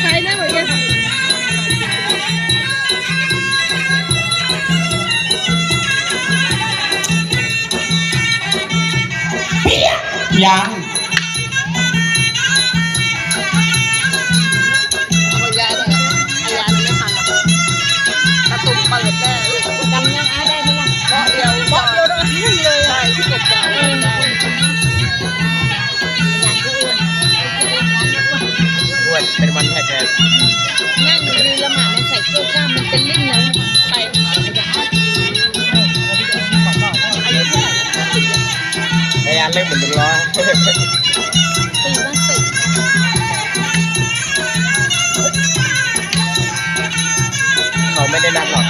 ใช้ได้เห เป็นวันแพ้แทนนั่งดูละหมาดมันใส่เสื้อกล้ามมันเป็นลิ่งเลยไปอย่าอายุเท่าไหร่นะสิบยังพยายามเล่นเหมือนดึงล้อปีว่าสิบเขาไม่ได้นัดหรอก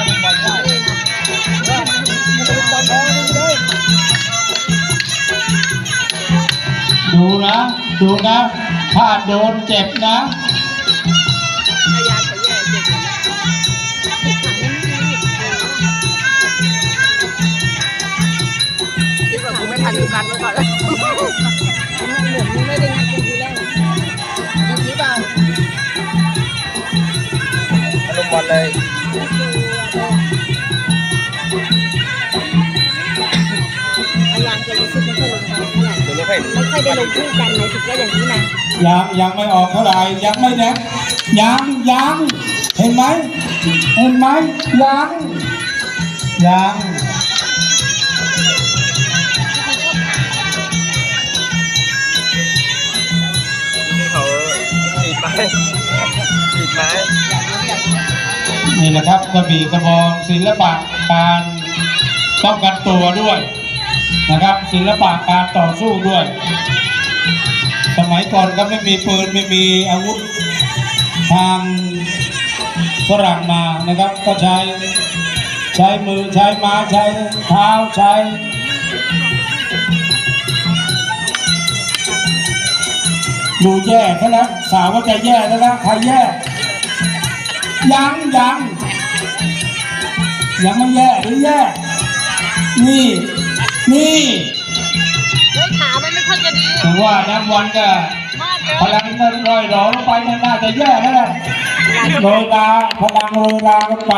ดู ดูนะถ้าโดนเจ็บนะพยานเขาแย่เจ็บกันนะคิดว่ากูไม่ทันดูกันไว้ก่อนแล้วเหมือนมึงไม่ได้นัดกันทีแรกดีเปล่าอารมณ์บอลเลย ลงคู่กันหมายถึงว่าอย่างนี้นะยังยังไม่ออกเท่าไหร่ยังไม่แดกยังยังเห็นไหมเห็นไหมยังยังที่เขาติดไม้ติดไม้นี่แหละครับกระบี่กระบองศิลปะการป้องกันตัวด้วย นะครับศิลปะการต่อสู้ด้วย สมัยก่อนก็ไม่มีปืนไม่มีอาวุธทางฝรั่งมานะครับ ก็ใช้ใช้มือใช้ไม้ใช้เท้าใช้ดูแย่ซะแล้วสาวว่าจะแย่ซะแล้วใครแย่ยังยังยังไม่แย่หรือแย่นี่ นี่เฮ้ยขามันไม่ค่อยจะดีถึงว่านักบอลก็มากเลยพลังเงินลอยหลอลงไปมันน่าจะแย่แล้วแหละโรยลาพลังโรยลากันไป